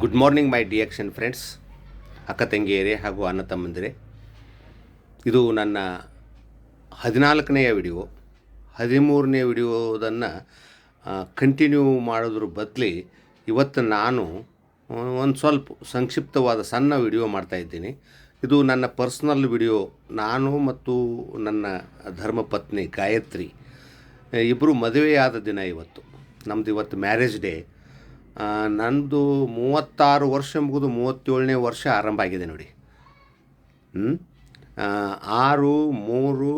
Good morning my ಡಿಯಾಕ್ಷನ್ friends ಅಕ್ಕ, ತಂಗಿಯರೇ ಹಾಗೂ ಅಣ್ಣ ತಮ್ಮಂದಿರೇ. ಇದು ನನ್ನ ಹದಿನಾಲ್ಕನೆಯ ವಿಡಿಯೋ ಹದಿಮೂರನೇ ವಿಡಿಯೋದನ್ನು ಕಂಟಿನ್ಯೂ ಮಾಡೋದ್ರ ಬದಲಿ ಇವತ್ತು ನಾನು ಒಂದು ಸ್ವಲ್ಪ ಸಂಕ್ಷಿಪ್ತವಾದ ಸಣ್ಣ ವಿಡಿಯೋ ಮಾಡ್ತಾಯಿದ್ದೀನಿ ಇದು ನನ್ನ ಪರ್ಸ್ನಲ್ ವಿಡಿಯೋ ನಾನು ಮತ್ತು ನನ್ನ ಧರ್ಮಪತ್ನಿ ಗಾಯತ್ರಿ ಇಬ್ಬರು ಮದುವೆಯಾದ ದಿನ ಇವತ್ತು. ನಮ್ಮದು ಇವತ್ತು ಮ್ಯಾರೇಜ್ ಡೇ ನಂದು ಮೂವತ್ತಾರು ವರ್ಷ ಮುಗಿದು ಮೂವತ್ತೇಳನೇ ವರ್ಷ ಆರಂಭ ಆಗಿದೆ ನೋಡಿ. ಆರು ಮೂರು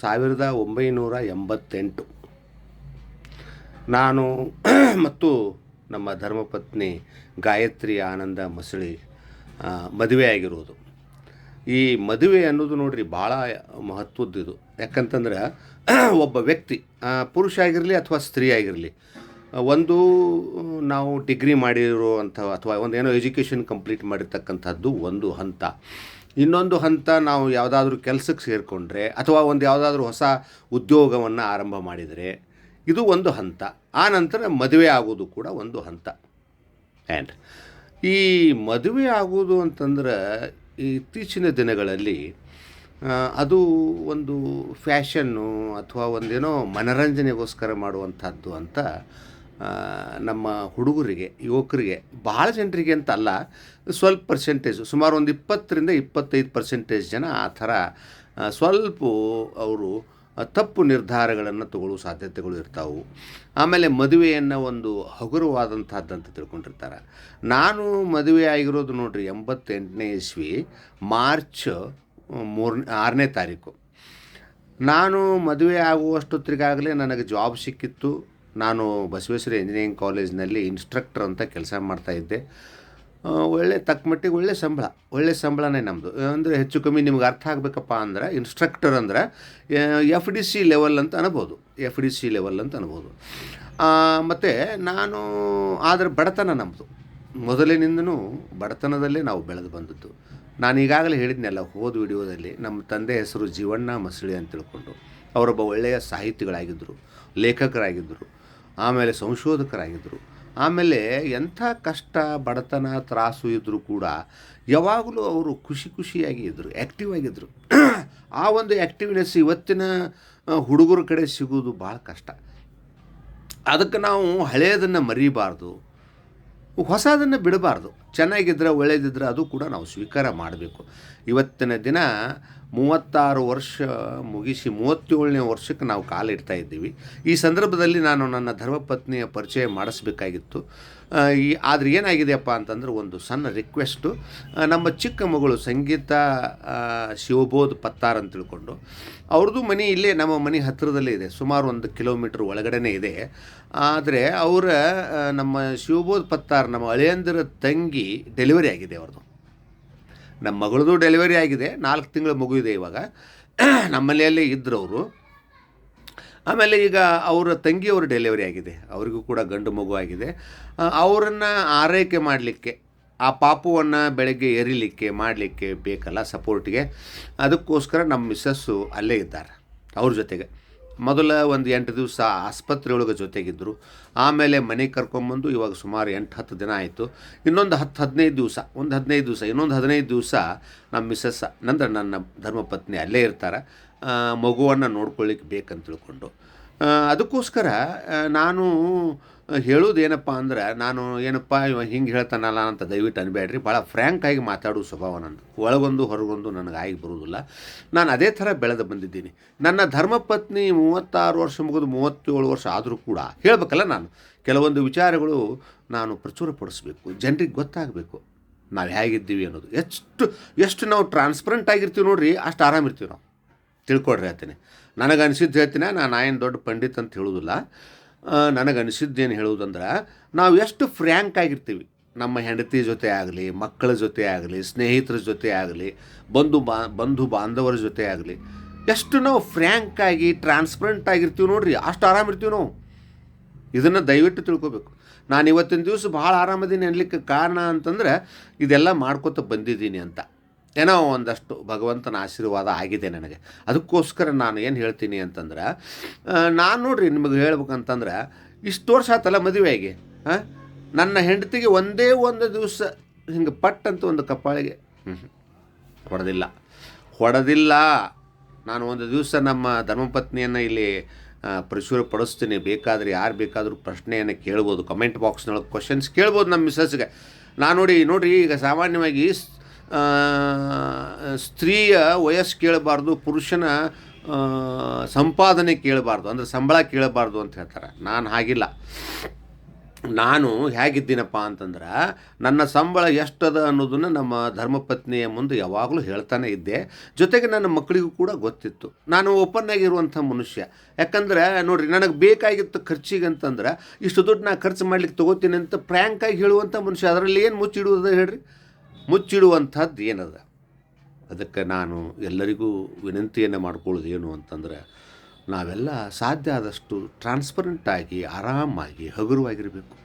ಸಾವಿರದ ಒಂಬೈನೂರ ಎಂಬತ್ತೆಂಟು. ನಾನು ಮತ್ತು ನಮ್ಮ ಧರ್ಮಪತ್ನಿ ಗಾಯತ್ರಿ ಆನಂದ ಮಸಳಿ ಮದುವೆಯಾಗಿರುವುದು ಈ ಮದುವೆ ಅನ್ನೋದು ನೋಡಿರಿ ಭಾಳ ಮಹತ್ವದ್ದು ಇದು. ಯಾಕಂತಂದ್ರೆ ಒಬ್ಬ ವ್ಯಕ್ತಿ ಪುರುಷ ಆಗಿರಲಿ ಅಥವಾ ಸ್ತ್ರೀ ಆಗಿರಲಿ ಒಂದು ನಾವು ಡಿಗ್ರಿ ಮಾಡಿರುವಂಥ ಅಥವಾ ಒಂದು ಏನೋ ಎಜುಕೇಷನ್ ಕಂಪ್ಲೀಟ್ ಮಾಡಿರ್ತಕ್ಕಂಥದ್ದು ಒಂದು ಹಂತ. ಇನ್ನೊಂದು ಹಂತ ನಾವು ಯಾವುದಾದ್ರೂ ಕೆಲಸಕ್ಕೆ ಸೇರಿಕೊಂಡ್ರೆ ಅಥವಾ ಒಂದು ಯಾವುದಾದ್ರೂ ಹೊಸ ಉದ್ಯೋಗವನ್ನು ಆರಂಭ ಮಾಡಿದರೆ ಇದು ಒಂದು ಹಂತ. ಆ ನಂತರ ಮದುವೆ ಆಗೋದು ಕೂಡ ಒಂದು ಹಂತ. ಆ್ಯಂಡ್ ಈ ಮದುವೆ ಆಗೋದು ಅಂತಂದ್ರೆ ಇತ್ತೀಚಿನ ದಿನಗಳಲ್ಲಿ ಅದು ಒಂದು ಫ್ಯಾಷನ್ನು ಅಥವಾ ಒಂದೇನೋ ಮನರಂಜನೆಗೋಸ್ಕರ ಮಾಡುವಂಥದ್ದು ಅಂತ ನಮ್ಮ ಹುಡುಗರಿಗೆ, ಯುವಕರಿಗೆ ಭಾಳ ಜನರಿಗೆ ಅಂತ ಅಲ್ಲ ಸ್ವಲ್ಪ ಪರ್ಸೆಂಟೇಜ್ ಸುಮಾರು ಒಂದು ಇಪ್ಪತ್ತರಿಂದ ಇಪ್ಪತ್ತೈದು ಪರ್ಸೆಂಟೇಜ್ ಜನ ಆ ಥರ ಸ್ವಲ್ಪ ಅವರು ತಪ್ಪು ನಿರ್ಧಾರಗಳನ್ನು ತಗೊಳ್ಳೋ ಸಾಧ್ಯತೆಗಳು ಇರ್ತಾವೆ. ಆಮೇಲೆ ಮದುವೆಯನ್ನು ಒಂದು ಹಗುರವಾದಂಥದ್ದಂತ ತಿಳ್ಕೊಂಡಿರ್ತಾರೆ. ನಾನು ಮದುವೆ ಆಗಿರೋದು ನೋಡಿರಿ ಎಂಬತ್ತೆಂಟನೇ ಇಸ್ವಿ, ಮಾರ್ಚ್ ಮೂರನೇ, ಆರನೇ ತಾರೀಕು. ನಾನು ಮದುವೆ ಆಗುವಷ್ಟೊತ್ತಿಗಾಗಲೇ ನನಗೆ ಜಾಬ್ ಸಿಕ್ಕಿತ್ತು. ನಾನು ಬಸವೇಶ್ವರ ಇಂಜಿನಿಯರಿಂಗ್ ಕಾಲೇಜ್ನಲ್ಲಿ ಇನ್ಸ್ಟ್ರಕ್ಟರ್ ಅಂತ ಕೆಲಸ ಮಾಡ್ತಾಯಿದ್ದೆ ಒಳ್ಳೆ ತಕ್ಕ ಮಟ್ಟಿಗೆ ಒಳ್ಳೆ ಸಂಬಳ, ಒಳ್ಳೆ ಸಂಬಳನೇ ನಮ್ಮದು ಅಂದರೆ ಹೆಚ್ಚು ಕಮ್ಮಿ ನಿಮ್ಗೆ ಅರ್ಥ ಆಗಬೇಕಪ್ಪ ಅಂದ್ರೆ ಇನ್ಸ್ಟ್ರಕ್ಟರ್ ಅಂದ್ರೆ ಎಫ್ ಡಿ ಸಿ ಲೆವೆಲ್ ಅಂತ ಅನ್ಬೋದು. ಎಫ್ ಡಿ ಸಿ ಲೆವೆಲ್ ಅಂತ ಅನ್ಬೋದು. ಮತ್ತು ನಾನು, ಆದರೆ ಬಡತನ ನಮ್ಮದು ಮೊದಲಿನಿಂದನೂ ಬಡತನದಲ್ಲೇ ನಾವು ಬೆಳೆದು ಬಂದದ್ದು. ನಾನು ಈಗಾಗಲೇ ಹೇಳಿದ್ನಲ್ಲ ಹೋದ ವಿಡಿಯೋದಲ್ಲಿ ನಮ್ಮ ತಂದೆ ಹೆಸರು ಜೀವಣ್ಣ ಮಸಳಿ ಅಂತ ತಿಳ್ಕೊಂಡು. ಅವರೊಬ್ಬ ಒಳ್ಳೆಯ ಸಾಹಿತಿಗಳಾಗಿದ್ದರು, ಲೇಖಕರಾಗಿದ್ದರು. ಆಮೇಲೆ ಸಂಶೋಧಕರಾಗಿದ್ದರು ಆಮೇಲೆ ಎಂಥ ಕಷ್ಟ, ಬಡತನ, ತ್ರಾಸು ಇದ್ದರೂ ಕೂಡ ಯಾವಾಗಲೂ ಅವರು ಖುಷಿ ಖುಷಿಯಾಗಿ ಇದ್ದರು ಆ್ಯಕ್ಟಿವ್ ಆಗಿದ್ದರು ಆ ಒಂದು ಆ್ಯಕ್ಟಿವ್ನೆಸ್ ಇವತ್ತಿನ ಹುಡುಗರ ಕಡೆ ಸಿಗೋದು ಭಾಳ ಕಷ್ಟ. ಅದಕ್ಕೆ ನಾವು ಹಳೆಯದನ್ನು ಮರಿಬಾರ್ದು. ಹೊಸದನ್ನು ಬಿಡಬಾರ್ದು. ಚೆನ್ನಾಗಿದ್ದರೆ ಒಳ್ಳೆಯದಿದ್ದರೆ ಅದು ಕೂಡ ನಾವು ಸ್ವೀಕಾರ ಮಾಡಬೇಕು. ಇವತ್ತಿನ ದಿನ ಮೂವತ್ತಾರು ವರ್ಷ ಮುಗಿಸಿ ಮೂವತ್ತೇಳನೇ ವರ್ಷಕ್ಕೆ ನಾವು ಕಾಲಿಡ್ತಾ ಇದ್ದೀವಿ. ಈ ಸಂದರ್ಭದಲ್ಲಿ ನಾನು ನನ್ನ ಧರ್ಮಪತ್ನಿಯ ಪರಿಚಯ ಮಾಡಿಸ್ಬೇಕಾಗಿತ್ತು. ಈ ಆದರೆ ಏನಾಗಿದೆಯಪ್ಪ ಅಂತಂದ್ರೆ ಒಂದು ಸಣ್ಣ ರಿಕ್ವೆಸ್ಟು ನಮ್ಮ ಚಿಕ್ಕ ಮಗಳು ಸಂಗೀತ ಶಿವಬೋಧ್ ಪತ್ತಾರ್ ಅಂತ ತಿಳ್ಕೊಂಡು, ಅವ್ರದ್ದು ಮನೆ ಇಲ್ಲೇ ನಮ್ಮ ಮನೆ ಹತ್ತಿರದಲ್ಲೇ ಇದೆ, ಸುಮಾರು ಒಂದು ಕಿಲೋಮೀಟ್ರ್ ಒಳಗಡೆನೇ ಇದೆ. ಆದರೆ ಅವರ ನಮ್ಮ ಶಿವಬೋಧ್ ಪತ್ತಾರ್, ನಮ್ಮ ಅಳಿಯಂದಿರ ತಂಗಿ ಡೆಲಿವರಿ ಆಗಿದೆ ಅವ್ರದ್ದು. ನಮ್ಮ ಮಗಳದು ಡೆಲಿವರಿ ಆಗಿದೆ, ನಾಲ್ಕು ತಿಂಗಳ ಮಗು ಇದೆ ಇವಾಗ. ನಮ್ಮ ಮನೆಯಲ್ಲೇ ಇದ್ದರು ಅವರು. ಆಮೇಲೆ ಈಗ ಅವರ ತಂಗಿಯವರು ಡೆಲಿವರಿ ಆಗಿದೆ. ಅವರಿಗೂ ಕೂಡ ಗಂಡು ಮಗು ಆಗಿದೆ. ಅವರನ್ನು ಆರೈಕೆ ಮಾಡಲಿಕ್ಕೆ, ಆ ಪಾಪುವನ್ನು ಬೆಳಗ್ಗೆ ಎರಿಲಿಕ್ಕೆ ಮಾಡಲಿಕ್ಕೆ ಬೇಕಲ್ಲ ಸಪೋರ್ಟ್ಗೆ ಅದಕ್ಕೋಸ್ಕರ ನಮ್ಮ ಮಿಸ್ಸಸ್ಸು ಅಲ್ಲೇ ಇದ್ದಾರೆ, ಅವ್ರ ಜೊತೆಗೆ. ಮೊದಲ ಒಂದು ಎಂಟು ದಿವಸ ಆಸ್ಪತ್ರೆಯೊಳಗೆ ಜೊತೆಗಿದ್ದರು ಆಮೇಲೆ ಮನೆಗೆ ಕರ್ಕೊಂಬಂದು ಇವಾಗ ಸುಮಾರು ಎಂಟು ಹತ್ತು ದಿನ ಆಯಿತು. ಇನ್ನೊಂದು ಹತ್ತು ಹದಿನೈದು ದಿವಸ, ಒಂದು ಹದಿನೈದು ದಿವಸ, ಇನ್ನೊಂದು ಹದಿನೈದು ದಿವಸ ನಮ್ಮ ಮಿಸ್ಸಸ್ ನಂತರ ನನ್ನ ಧರ್ಮಪತ್ನಿ ಅಲ್ಲೇ ಇರ್ತಾರೆ. ಮಗುವನ್ನು ನೋಡ್ಕೊಳ್ಳಿಕ್ಕೆ ಬೇಕಂತ ತಿಳ್ಕೊಂಡು. ಅದಕ್ಕೋಸ್ಕರ ನಾನು ಹೇಳೋದೇನಪ್ಪ ಅಂದ್ರೆ, ನಾನು ಏನಪ್ಪ ಇವ ಹಿಂಗೆ ಹೇಳ್ತಾನಲ್ಲ ಅಂತ ದಯವಿಟ್ಟು ಅನ್ಬೇಡ್ರಿ ಭಾಳ ಫ್ರ್ಯಾಂಕ್ ಆಗಿ ಮಾತಾಡೋ ಸ್ವಭಾವ ನಂದು. ಒಳಗೊಂದು ಹೊರಗೊಂದು ನನಗೆ ಆಗಿ ಬರೋದಿಲ್ಲ. ನಾನು ಅದೇ ಥರ ಬೆಳೆದು ಬಂದಿದ್ದೀನಿ. ನನ್ನ ಧರ್ಮಪತ್ನಿ ಮೂವತ್ತಾರು ವರ್ಷ ಮುಗಿದು ಮೂವತ್ತೇಳು ವರ್ಷ ಆದರೂ ಕೂಡ, ಹೇಳಬೇಕಲ್ಲ ನಾನು, ಕೆಲವೊಂದು ವಿಚಾರಗಳು ನಾನು ಪ್ರಚುರಪಡಿಸ್ಬೇಕು. ಜನರಿಗೆ ಗೊತ್ತಾಗಬೇಕು. ನಾವು ಹೇಗಿದ್ದೀವಿ ಅನ್ನೋದು. ಎಷ್ಟು ಎಷ್ಟು ನಾವು ಟ್ರಾನ್ಸ್ಪರೆಂಟ್ ಆಗಿರ್ತೀವಿ ನೋಡ್ರಿ, ಅಷ್ಟು ಆರಾಮಿರ್ತೀವಿ ನಾವು. ತಿಳ್ಕೊಡ್ರಿ ಹೇಳ್ತೀನಿ. ನನಗೆ ಅನಿಸಿದ್ದು ಹೇಳ್ತೀನಿ, ನಾನು ಏನು ದೊಡ್ಡ ಪಂಡಿತ್ ಅಂತ ಹೇಳೋದಿಲ್ಲ. ನನಗೆ ಅನಿಸಿದ್ದೇನು ಹೇಳೋದಂದ್ರೆ, ನಾವು ಎಷ್ಟು ಫ್ರ್ಯಾಂಕ್ ಆಗಿರ್ತೀವಿ. ನಮ್ಮ ಹೆಂಡತಿ ಜೊತೆ ಆಗಲಿ, ಮಕ್ಕಳ ಜೊತೆ ಆಗಲಿ, ಸ್ನೇಹಿತರ ಜೊತೆ ಆಗಲಿ, ಬಂಧು ಬಾ, ಬಂಧು ಬಾಂಧವರ ಜೊತೆ ಆಗಲಿ, ಎಷ್ಟು ನಾವು ಫ್ರ್ಯಾಂಕ್ ಆಗಿ, ಟ್ರಾನ್ಸ್ಪರೆಂಟ್ ಆಗಿರ್ತೀವಿ ನೋಡ್ರಿ, ಅಷ್ಟು ಆರಾಮಿರ್ತೀವಿ ನಾವು. ಇದನ್ನು ದಯವಿಟ್ಟು ತಿಳ್ಕೊಬೇಕು. ನಾನು ಇವತ್ತಿನ ದಿವಸ ಭಾಳ ಆರಾಮದೀನಿ ಅನ್ಲಿಕ್ಕೆ ಕಾರಣ ಅಂತಂದ್ರೆ, ಇದೆಲ್ಲ ಮಾಡ್ಕೊತ ಬಂದಿದ್ದೀನಿ ಅಂತ. ಏನೋ ಒಂದಷ್ಟು ಭಗವಂತನ ಆಶೀರ್ವಾದ ಆಗಿದೆ ನನಗೆ. ಅದಕ್ಕೋಸ್ಕರ ನಾನು ಏನು ಹೇಳ್ತೀನಿ ಅಂತಂದ್ರೆ ನಾನು ನೋಡ್ರಿ ನಿಮಗೆ ಹೇಳ್ಬೇಕಂತಂದ್ರೆ, ಇಷ್ಟು ವರ್ಷ ಆತಲ್ಲ ಮದುವೆ ಆಗಿ ಹಾಂ ನನ್ನ ಹೆಂಡತಿಗೆ ಒಂದೇ ಒಂದು ದಿವಸ ಹಿಂಗೆ ಪಟ್ಟಂತ ಒಂದು ಕಪ್ಪಾಳಿಗೆ ಹ್ಞೂ ಹೊಡೆದಿಲ್ಲ. ಹೊಡೆದಿಲ್ಲ. ನಾನು ಒಂದು ದಿವಸ ನಮ್ಮ ಧರ್ಮಪತ್ನಿಯನ್ನು ಇಲ್ಲಿ ಪ್ರಚುರ ಪಡಿಸ್ತೀನಿ ಬೇಕಾದರೆ ಯಾರು ಬೇಕಾದರೂ ಪ್ರಶ್ನೆಯನ್ನು ಕೇಳ್ಬೋದು. ಕಮೆಂಟ್ ಬಾಕ್ಸ್ನೊಳಗೆ ಕ್ವಶನ್ಸ್ ಕೇಳ್ಬೋದು ನಮ್ಮ ಮಿಸ್ಸಸ್ಗೆ ನಾನು ನೋಡಿ, ನೋಡಿರಿ ಈಗ ಸಾಮಾನ್ಯವಾಗಿ ಸ್ತ್ರೀಯ ವಯಸ್ಸು ಕೇಳಬಾರ್ದು, ಪುರುಷನ ಸಂಪಾದನೆ ಕೇಳಬಾರ್ದು, ಅಂದರೆ ಸಂಬಳ ಕೇಳಬಾರ್ದು ಅಂತ ಹೇಳ್ತಾರೆ. ನಾನು ಹಾಗಿಲ್ಲ. ನಾನು ಹೇಗಿದ್ದೀನಪ್ಪ ಅಂತಂದ್ರೆ, ನನ್ನ ಸಂಬಳ ಎಷ್ಟದ ಅನ್ನೋದನ್ನು ನಮ್ಮ ಧರ್ಮಪತ್ನಿಯ ಮುಂದೆ ಯಾವಾಗಲೂ ಹೇಳ್ತಾನೆ ಇದ್ದೆ. ಜೊತೆಗೆ ನನ್ನ ಮಕ್ಕಳಿಗೂ ಕೂಡ ಗೊತ್ತಿತ್ತು. ನಾನು ಓಪನ್ ಆಗಿರುವಂಥ ಮನುಷ್ಯ. ಯಾಕಂದ್ರೆ, ನೋಡಿರಿ, ನನಗೆ ಬೇಕಾಗಿತ್ತು ಖರ್ಚಿಗೆ ಅಂತಂದ್ರೆ, ಇಷ್ಟು ದುಡ್ಡು ನಾನು ಖರ್ಚು ಮಾಡ್ಲಿಕ್ಕೆ ತೊಗೋತೀನಿ ಅಂತ ಪ್ರ್ಯಾಂಕಾಗಿ ಹೇಳುವಂಥ ಮನುಷ್ಯ, ಅದರಲ್ಲಿ ಏನು ಮುಚ್ಚಿಡುವುದು ಹೇಳ್ರಿ? ಮುಚ್ಚಿಡುವಂಥದ್ದು ಏನದ? ಅದಕ್ಕೆ ನಾನು ಎಲ್ಲರಿಗೂ ವಿನಂತಿಯನ್ನು ಮಾಡ್ಕೊಳ್ಳೋದು ಏನು ಅಂತಂದರೆ, ನಾವೆಲ್ಲ ಸಾಧ್ಯ ಆದಷ್ಟು ಟ್ರಾನ್ಸ್ಪರೆಂಟ್ ಆಗಿ, ಆರಾಮಾಗಿ, ಹಗುರವಾಗಿರಬೇಕು.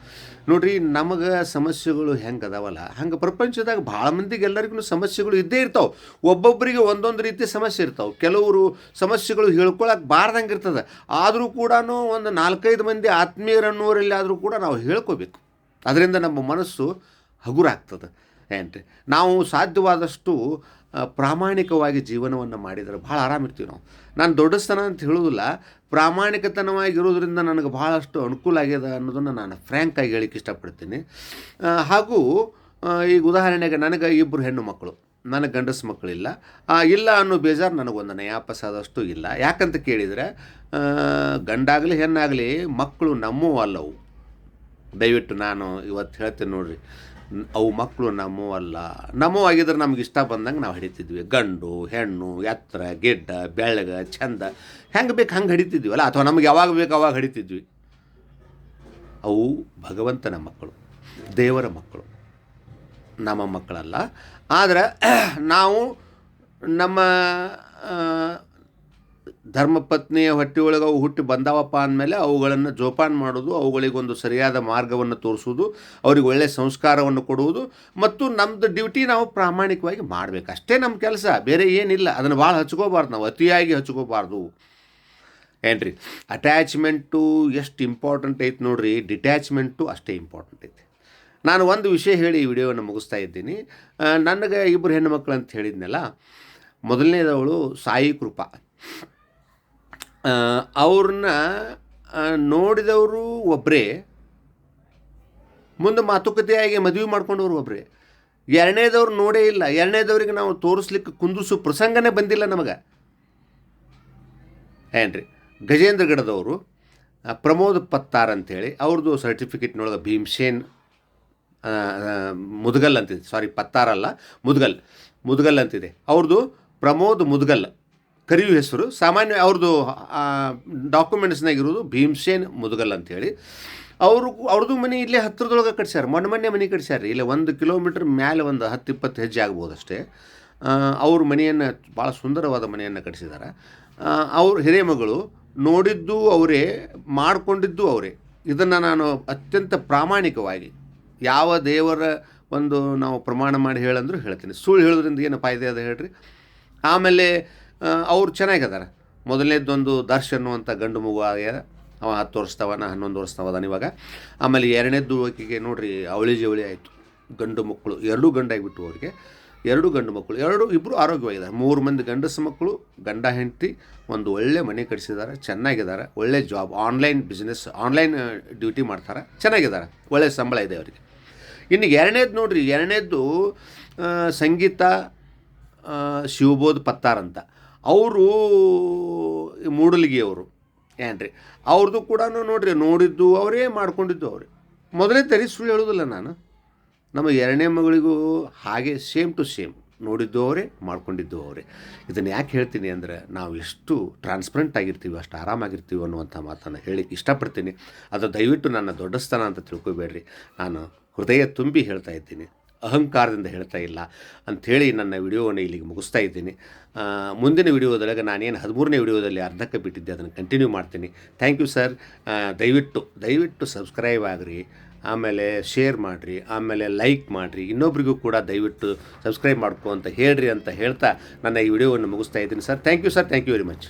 ನೋಡ್ರಿ, ನಮಗೆ ಸಮಸ್ಯೆಗಳು ಹೆಂಗೆ ಅದಾವಲ್ಲ, ಹಂಗೆ ಪ್ರಪಂಚದಾಗ ಭಾಳ ಮಂದಿಗೆ ಎಲ್ಲರಿಗೂ ಸಮಸ್ಯೆಗಳು ಇದ್ದೇ ಇರ್ತಾವೆ. ಒಬ್ಬೊಬ್ಬರಿಗೆ ಒಂದೊಂದು ರೀತಿ ಸಮಸ್ಯೆ ಇರ್ತಾವೆ. ಕೆಲವರು ಸಮಸ್ಯೆಗಳು ಹೇಳ್ಕೊಳಕ್ಕೆ ಬಾರ್ದಂಗೆ ಇರ್ತದೆ. ಆದರೂ ಕೂಡ ಒಂದು ನಾಲ್ಕೈದು ಮಂದಿ ಆತ್ಮೀಯರನ್ನುವರಲ್ಲಿ ಆದರೂ ಕೂಡ ನಾವು ಹೇಳ್ಕೋಬೇಕು. ಅದರಿಂದ ನಮ್ಮ ಮನಸ್ಸು ಹಗುರಾಗ್ತದೆ. ಏನ್ರಿ ನಾವು ಸಾಧ್ಯವಾದಷ್ಟು ಪ್ರಾಮಾಣಿಕವಾಗಿ ಜೀವನವನ್ನು ಮಾಡಿದರೆ ಭಾಳ ಆರಾಮಿರ್ತೀವಿ ನಾವು. ನಾನು ದೊಡ್ಡಸ್ತನ ಅಂತ ಹೇಳೋದಿಲ್ಲ ಪ್ರಾಮಾಣಿಕತನವಾಗಿರೋದ್ರಿಂದ ನನಗೆ ಭಾಳಷ್ಟು ಅನುಕೂಲ ಆಗ್ಯದ ಅನ್ನೋದನ್ನು ನಾನು ಫ್ರ್ಯಾಂಕಾಗಿ ಹೇಳಿಕ್ಕೆ ಇಷ್ಟಪಡ್ತೀನಿ. ಹಾಗೂ ಈಗ ಉದಾಹರಣೆಗೆ ನನಗೆ ಇಬ್ಬರು ಹೆಣ್ಣು ಮಕ್ಕಳು, ನನಗೆ ಗಂಡಸು ಮಕ್ಕಳಿಲ್ಲ. ಇಲ್ಲ ಅನ್ನೋ ಬೇಜಾರು ನನಗೊಂದು ನಯಾಪಸಾದಷ್ಟು ಇಲ್ಲ. ಯಾಕಂತ ಕೇಳಿದರೆ ಗಂಡಾಗಲಿ ಹೆಣ್ಣಾಗಲಿ ಮಕ್ಕಳು ನಮ್ಮೂ ಅಲ್ಲವು. ದಯವಿಟ್ಟು ನಾನು ಇವತ್ತು ಹೇಳ್ತೀನಿ ನೋಡ್ರಿ. ಅವು ಮಕ್ಕಳು ನಮೋ ಅಲ್ಲ. ನಮೋ ಆಗಿದ್ರೆ ನಮ್ಗೆ ಇಷ್ಟ ಬಂದಂಗೆ ನಾವು ಹಿಡಿತಿದ್ವಿ. ಗಂಡು, ಹೆಣ್ಣು ಎತ್ತರ ಗೆಡ್ಡ ಬೆಳ್ಳಗ ಚಂದ ಹೆಂಗೆ ಬೇಕು ಹಂಗೆ ಹಿಡಿತಿದ್ವಿ ಅಲ್ಲ? ಅಥವಾ ನಮ್ಗೆ ಯಾವಾಗ ಬೇಕು ಅವಾಗ ಹಿಡಿತಿದ್ವಿ. ಅವು ಭಗವಂತನ ಮಕ್ಕಳು, ದೇವರ ಮಕ್ಕಳು. ನಮ್ಮ ಮಕ್ಕಳಲ್ಲ. ಆದರೆ, ನಾವು ನಮ್ಮ ಧರ್ಮಪತ್ನಿಯ ಹೊಟ್ಟೆಯೊಳಗೆ ಅವು ಹುಟ್ಟಿ ಬಂದಾವಪ್ಪ ಅಂದಮೇಲೆ ಅವುಗಳನ್ನು ಜೋಪಾನ ಮಾಡೋದು, ಅವುಗಳಿಗೊಂದು ಸರಿಯಾದ ಮಾರ್ಗವನ್ನು ತೋರಿಸೋದು ಅವ್ರಿಗೆ ಒಳ್ಳೆಯ ಸಂಸ್ಕಾರವನ್ನು ಕೊಡುವುದು ಮತ್ತು ನಮ್ಮದು ಡ್ಯೂಟಿ ನಾವು ಪ್ರಾಮಾಣಿಕವಾಗಿ ಮಾಡಬೇಕು. ಅಷ್ಟೇ ನಮ್ಮ ಕೆಲಸ, ಬೇರೆ ಏನಿಲ್ಲ. ಅದನ್ನು ಭಾಳ ಹಚ್ಕೋಬಾರ್ದು ನಾವು, ಅತಿಯಾಗಿ ಹಚ್ಕೋಬಾರ್ದು. ಏನ್ರಿ? ಅಟ್ಯಾಚ್ಮೆಂಟು ಎಷ್ಟು ಇಂಪಾರ್ಟೆಂಟ್ ಐತೆ ನೋಡ್ರಿ. ಡಿಟ್ಯಾಚ್ಮೆಂಟು ಅಷ್ಟೇ ಇಂಪಾರ್ಟೆಂಟ್ ಐತೆ. ನಾನು ಒಂದು ವಿಷಯ ಹೇಳಿ ಈ ವಿಡಿಯೋವನ್ನು ಮುಗಿಸ್ತಾ ಇದ್ದೀನಿ. ನನಗೆ ಇಬ್ಬರು ಹೆಣ್ಣುಮಕ್ಳು ಅಂತ ಹೇಳಿದ್ನಲ್ಲ, ಮೊದಲನೇದವಳು ಸಾಯಿ ಕೃಪಾ. ಅವ್ರನ್ನ ನೋಡಿದವರು ಒಬ್ಬರೇ ಮುಂದೆ ಮಾತುಕತೆಯಾಗಿ ಮದುವೆ ಮಾಡ್ಕೊಂಡವ್ರು ಒಬ್ಬರೇ ಎರಡನೇದವ್ರು ನೋಡೇ ಇಲ್ಲ. ಎರಡನೇದವ್ರಿಗೆ ನಾವು ತೋರಿಸ್ಲಿಕ್ಕೆ ಕುಂದಿಸು ಪ್ರಸಂಗನೇ ಬಂದಿಲ್ಲ ನಮಗೆ. ಏನ್ರಿ? ಗಜೇಂದ್ರಗಢದವರು ಪ್ರಮೋದ್ ಪತ್ತಾರ್ ಅಂಥೇಳಿ ಅವ್ರದ್ದು ಸರ್ಟಿಫಿಕೇಟ್ನೊಳಗೆ ಭೀಮ್ಸೇನ್ ಮುದ್ಗಲ್ ಅಂತಿದೆ. ಸಾರಿ ಪತ್ತಾರಲ್ಲ ಮುದ್ಗಲ್ ಮುದ್ಗಲ್ ಅಂತಿದೆ. ಅವ್ರದ್ದು ಪ್ರಮೋದ್ ಮುದ್ಗಲ್. ಕರಿಯು ಹೆಸರು. ಸಾಮಾನ್ಯ ಅವ್ರದ್ದು ಡಾಕ್ಯುಮೆಂಟ್ಸ್ನಾಗ ಇರೋದು ಭೀಮ್ಸೇನ್ ಮುದ್ಗಲ್ ಅಂತೇಳಿ ಅವರು ಅವ್ರದ್ದು ಮನೆ ಇಲ್ಲೇ ಹತ್ತಿರದೊಳಗೆ ಕಟ್ಸ್ಯಾರ, ಮೊನ್ನೆ ಮೊನ್ನೆ ಮನೆ ಕಟ್ಸ್ಯಾರ. ಇಲ್ಲೇ ಒಂದು ಕಿಲೋಮೀಟ್ರ್ ಮೇಲೆ ಒಂದು ಹತ್ತು ಇಪ್ಪತ್ತು ಹೆಜ್ಜೆ ಆಗ್ಬೋದು ಅಷ್ಟೇ ಅವ್ರ ಮನೆಯನ್ನು ಭಾಳ ಸುಂದರವಾದ ಮನೆಯನ್ನು ಕಟ್ಟಿಸಿದ್ದಾರೆ ಅವ್ರ ಹಿರೇಮಗಳು ನೋಡಿದ್ದು ಅವರೇ, ಮಾಡಿಕೊಂಡಿದ್ದು ಅವರೇ. ಇದನ್ನು ನಾನು ಅತ್ಯಂತ ಪ್ರಾಮಾಣಿಕವಾಗಿ ಯಾವ ದೇವರ ಒಂದು ನಾವು ಪ್ರಮಾಣ ಮಾಡಿ ಹೇಳಂದ್ರೂ ಹೇಳ್ತೀನಿ. ಸುಳ್ಳು ಹೇಳೋದ್ರಿಂದ ಏನು ಫಾಯ್ದೆ ಅದ ಹೇಳ್ರಿ. ಆಮೇಲೆ ಅವ್ರು ಚೆನ್ನಾಗಿದ್ದಾರೆ. ಮೊದಲನೇದೊಂದು ದರ್ಶನ್ ಅಂತ ಗಂಡು ಮಗು ಆಗ್ಯದ ಅವ ಹತ್ತು ವರ್ಷದವನ ಹನ್ನೊಂದು ವರ್ಷದವದಾನ ಇವಾಗ. ಆಮೇಲೆ ಎರಡನೇದ್ದು ಆಕೆಗೆ ನೋಡಿರಿ, ಅವಳಿ ಜವಳಿ ಆಯಿತು. ಗಂಡು ಮಕ್ಕಳು, ಎರಡೂ ಗಂಡಾಗಿಬಿಟ್ಟು ಅವ್ರಿಗೆ. ಎರಡು ಗಂಡು ಮಕ್ಕಳು, ಎರಡು ಇಬ್ಬರು ಆರೋಗ್ಯವಾಗಿದ್ದಾರೆ. ಮೂರು ಮಂದಿ ಗಂಡಸು ಮಕ್ಕಳು, ಗಂಡ ಹೆಂಡತಿ, ಒಂದು ಒಳ್ಳೆ ಮನೆ ಕಟ್ಟಿಸಿದ್ದಾರೆ ಚೆನ್ನಾಗಿದ್ದಾರೆ, ಒಳ್ಳೆ job, online business, online duty ಮಾಡ್ತಾರೆ, ಚೆನ್ನಾಗಿದ್ದಾರೆ, ಒಳ್ಳೆ ಸಂಬಳ ಇದೆ ಅವರಿಗೆ. ಇನ್ನು ಎರಡನೇದು ನೋಡಿರಿ, ಎರಡನೇದ್ದು ಸಂಗೀತ ಶಿವಬೋಧ್ ಪತ್ತಾರ್ ಅಂತ. ಅವರು ಮೂಡಲಿಗೆಯವರು, ಏನ್ರಿ? ಅವ್ರದ್ದು ಕೂಡ ನೋಡಿರಿ, ನೋಡಿದ್ದು ಅವರೇ ಮಾಡ್ಕೊಂಡಿದ್ದು ಅವರೇ. ಮೊದಲೇ ತರಿ ಹೇಳೋದಿಲ್ಲ ನಾನು. ನಮ್ಮ ಎರಡನೇ ಮಗಳಿಗೂ ಹಾಗೆ ಸೇಮ್ ಟು ಸೇಮ್ ನೋಡಿದ್ದು ಅವರೇ, ಮಾಡ್ಕೊಂಡಿದ್ದು ಅವರೇ. ಇದನ್ನು ಯಾಕೆ ಹೇಳ್ತೀನಿ ಅಂದರೆ, ನಾವು ಎಷ್ಟು ಟ್ರಾನ್ಸ್ಪರೆಂಟ್ ಆಗಿರ್ತೀವಿ, ಅಷ್ಟು ಆರಾಮಾಗಿರ್ತೀವಿ ಅನ್ನುವಂಥ ಮಾತನ್ನು ಹೇಳಿಕ್ಕೆ ಇಷ್ಟಪಡ್ತೀನಿ. ಅದು ದಯವಿಟ್ಟು ನನ್ನ ದೊಡ್ಡ ಸ್ಥಾನ ಅಂತ ತಿಳ್ಕೊಬೇಡ್ರಿ. ನಾನು ಹೃದಯ ತುಂಬಿ ಹೇಳ್ತಾ ಇದ್ದೀನಿ. ಅಹಂಕಾರದಿಂದ ಹೇಳ್ತಾ ಇಲ್ಲ ಅಂಥೇಳಿ ನನ್ನ ವಿಡಿಯೋವನ್ನು ಇಲ್ಲಿಗೆ ಮುಗಿಸ್ತಾ ಇದ್ದೀನಿ. ಮುಂದಿನ ವಿಡಿಯೋದೊಳಗೆ ನಾನೇನು ಹದಿಮೂರನೇ ವಿಡಿಯೋದಲ್ಲಿ ಅರ್ಧಕ್ಕೆ ಬಿಟ್ಟಿದ್ದೆ, ಅದನ್ನು ಕಂಟಿನ್ಯೂ ಮಾಡ್ತೀನಿ. ಥ್ಯಾಂಕ್ ಯು ಸರ್ ದಯವಿಟ್ಟು ದಯವಿಟ್ಟು ಸಬ್ಸ್ಕ್ರೈಬ್ ಆಗಿರಿ, ಆಮೇಲೆ ಶೇರ್ ಮಾಡಿರಿ, ಆಮೇಲೆ ಲೈಕ್ ಮಾಡಿರಿ. ಇನ್ನೊಬ್ರಿಗೂ ಕೂಡ ದಯವಿಟ್ಟು ಸಬ್ಸ್ಕ್ರೈಬ್ ಮಾಡ್ಕೊ ಅಂತ ಹೇಳ್ರಿ ಅಂತ ಹೇಳ್ತಾ ನನ್ನ ಈ ವಿಡಿಯೋವನ್ನು ಮುಗಿಸ್ತಾ ಇದ್ದೀನಿ sir thank you sir thank you very much